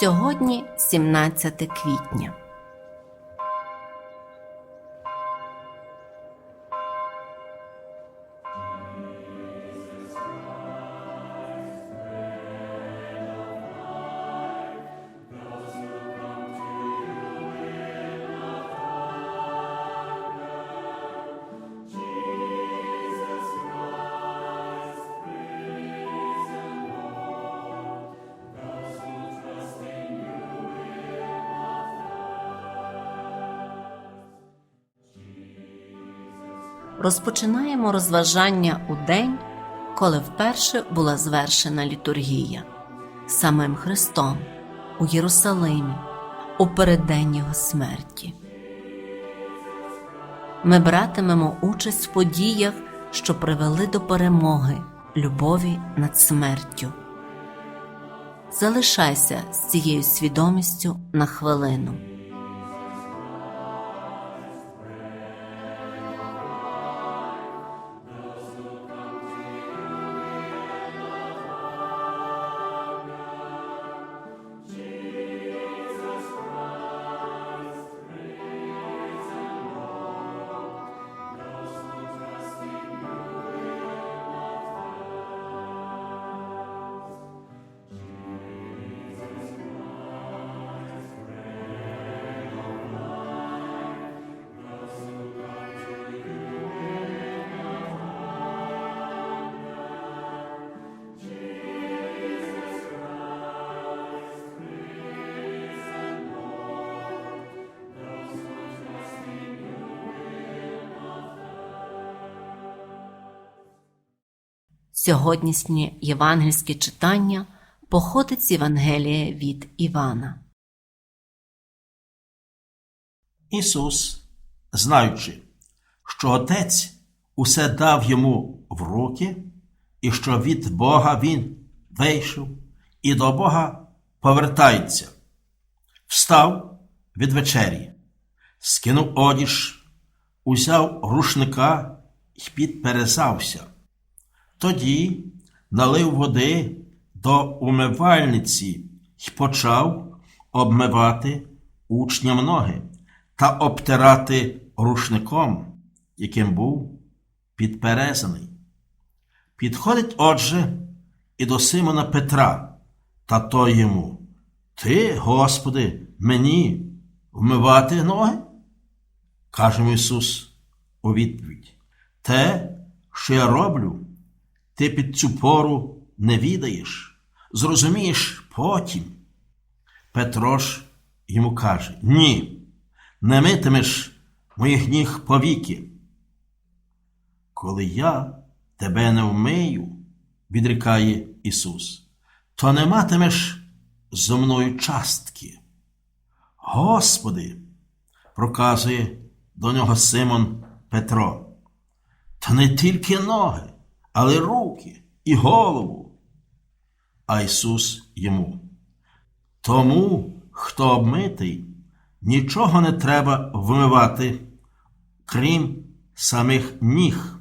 Сьогодні 17 квітня. Розпочинаємо розважання у день, коли вперше була звершена літургія самим Христом у Єрусалимі у переддень Його смерті. Ми братимемо участь в подіях, що привели до перемоги любові над смертю. Залишайся з цією свідомістю на хвилину. Сьогоднішнє євангельське читання походить з Євангелія від Івана. Ісус, знаючи, що Отець усе дав йому в руки, і що від Бога Він вийшов і до Бога повертається, встав від вечері, скинув одіж, узяв рушника і підперезався. Тоді налив води до умивальниці й почав обмивати учням ноги та обтирати рушником, яким був підперезаний. Підходить отже і до Симона Петра, та той йому Ти, Господи, мені вмивати ноги? каже Ісус у відповідь. Те, що я роблю, ти під цю пору не відаєш, зрозумієш потім. Петро ж йому каже: Ні, не митимеш моїх ніг повіки. Коли я тебе не вмию, відрікає Ісус, то не матимеш зо мною частки. Господи, проказує до нього Симон Петро, та не тільки ноги але руки і голову. А Ісус йому. Тому, хто обмитий, нічого не треба вмивати, крім самих ніг.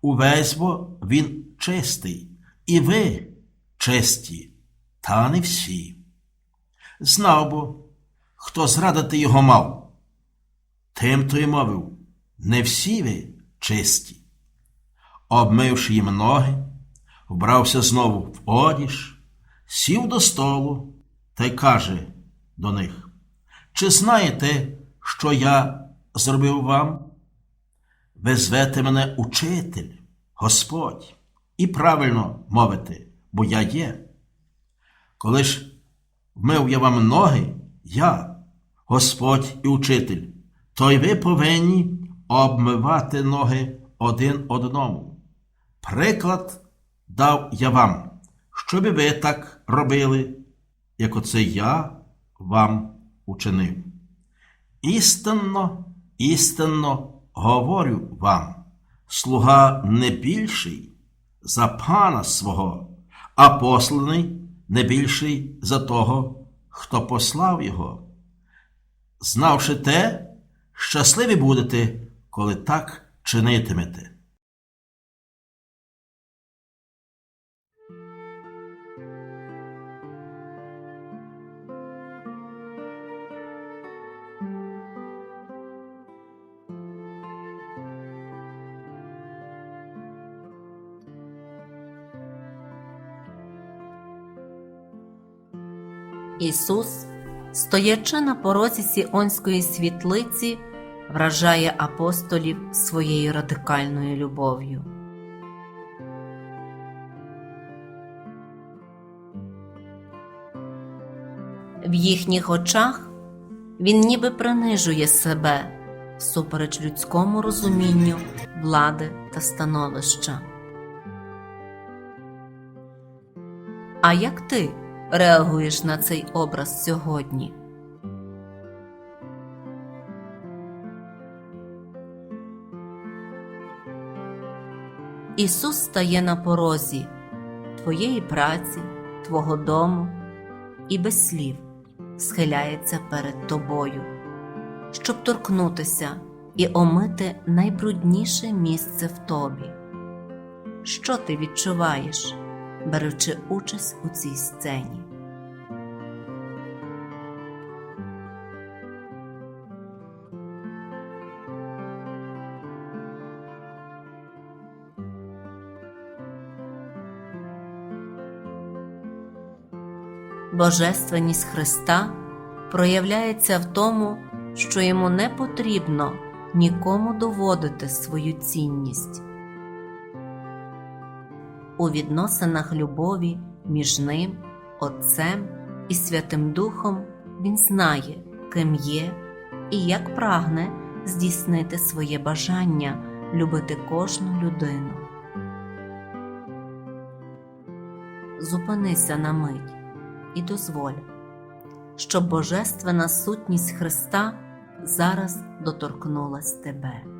Увесь бо він чистий, і ви чисті, та не всі. Знав бо, хто зрадити його мав. Тим то й мовив, не всі ви чисті обмивши їм ноги, вбрався знову в одіж, сів до столу та й каже до них: Чи знаєте, що я зробив вам? Ви звете мене учитель, Господь, і правильно мовите, бо я є. Коли ж вмив я вам ноги, я, Господь і учитель, то й ви повинні обмивати ноги один одному. Приклад дав я вам, щоб і ви так робили, як оце я вам учинив. Істинно, істинно говорю вам, слуга не більший за пана свого, а посланий не більший за того, хто послав його. Знавши те, щасливі будете, коли так чинитимете. Ісус, стоячи на порозі Сіонської світлиці, вражає апостолів своєю радикальною любов'ю. В їхніх очах він ніби принижує себе всупереч людському розумінню влади та становища. А як ти реагуєш на цей образ сьогодні? Ісус стає на порозі твоєї праці, твого дому і без слів схиляється перед тобою, щоб торкнутися і омити найбрудніше місце в тобі. Що ти відчуваєш, беручи участь у цій сцені? Божественність Христа проявляється в тому, що йому не потрібно нікому доводити свою цінність. У відносинах любові між ним, Отцем і Святим Духом він знає, ким є і як прагне здійснити своє бажання любити кожну людину. Зупинися на мить і дозволь, щоб Божественна сутність Христа зараз доторкнулась тебе.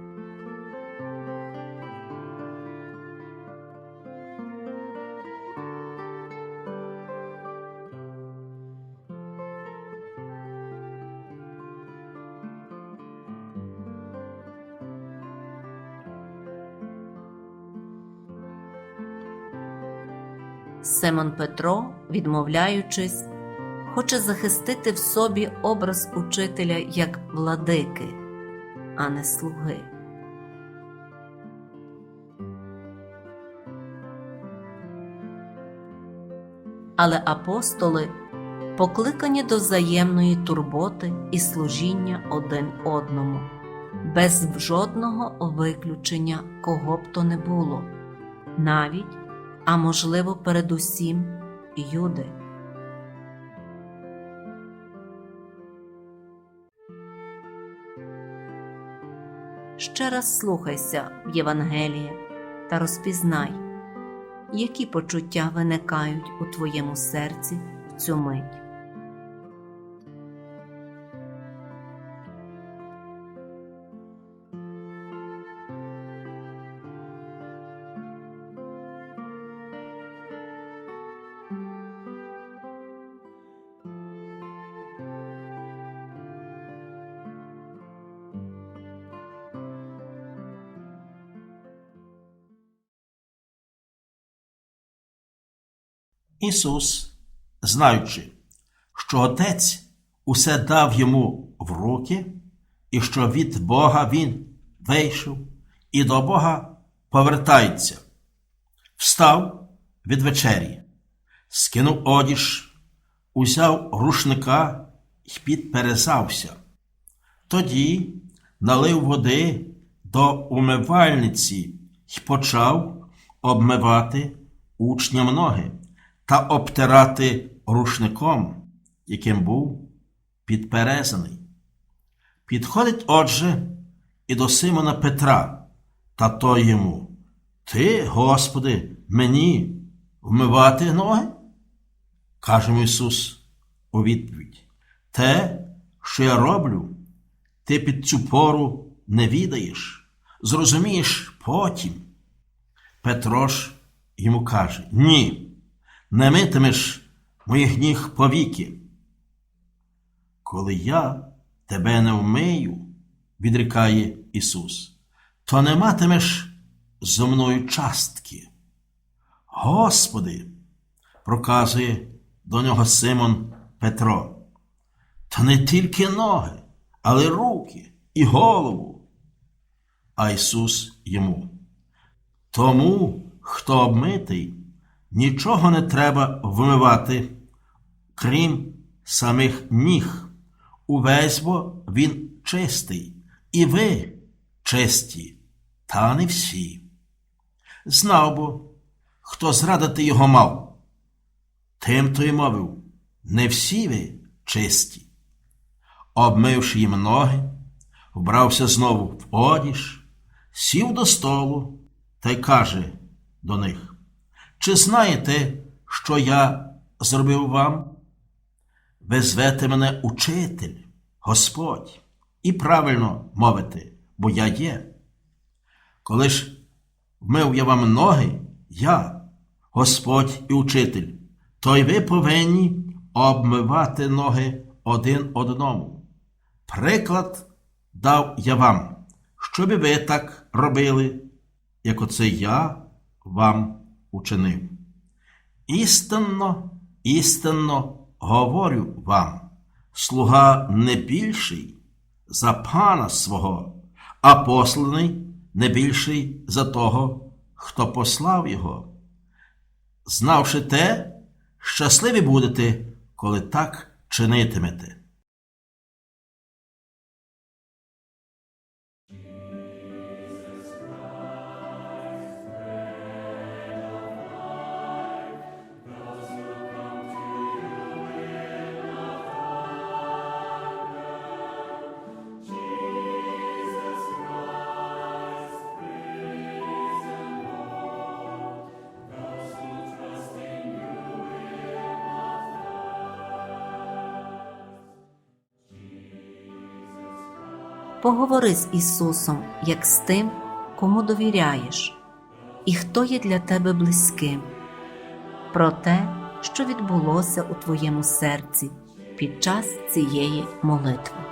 Симон Петро, відмовляючись, хоче захистити в собі образ учителя як владики, а не слуги. Але апостоли покликані до взаємної турботи і служіння один одному, без жодного виключення кого б то не було, навіть а можливо, передусім Юди. Ще раз слухайся в Євангеліє та розпізнай, які почуття виникають у твоєму серці в цю мить. Ісус, знаючи, що Отець усе дав йому в руки, і що від Бога він вийшов і до Бога повертається, встав від вечері, скинув одіж, узяв рушника і підперезався. Тоді налив води до умивальниці і почав обмивати учням ноги та обтирати рушником, яким був підперезаний. Підходить отже і до Симона Петра, та той йому Ти, Господи, мені вмивати ноги? Каже Ісус у відповідь: Те, що я роблю, ти під цю пору не відаєш, зрозумієш потім. Петро ж йому каже: Ні не митимеш моїх ніг повіки. Коли я тебе не вмию, відрікає Ісус, то не матимеш зо мною частки. Господи, проказує до нього Симон Петро, та не тільки ноги, але руки і голову. А Ісус йому. Тому, хто обмитий, нічого не треба вмивати, крім самих ніг. Увесь бо він чистий, і ви чисті, та не всі. Знав бо, хто зрадити його мав. Тим то й мовив, не всі ви чисті. Обмивши їм ноги, вбрався знову в одіж, сів до столу та й каже до них: Чи знаєте, що я зробив вам? Ви звете мене учитель, Господь, і правильно мовите, бо я є. Коли ж вмив я вам ноги, я, Господь і учитель, то й ви повинні обмивати ноги один одному. Приклад дав я вам, щоб ви так робили, як оце я вам учинив. Істинно, істинно говорю вам, слуга не більший за пана свого, а посланий не більший за того, хто послав його. Знавши те, щасливі будете, коли так чинитимете. Поговори з Ісусом, як з тим, кому довіряєш, і хто є для тебе близьким, про те, що відбулося у твоєму серці під час цієї молитви.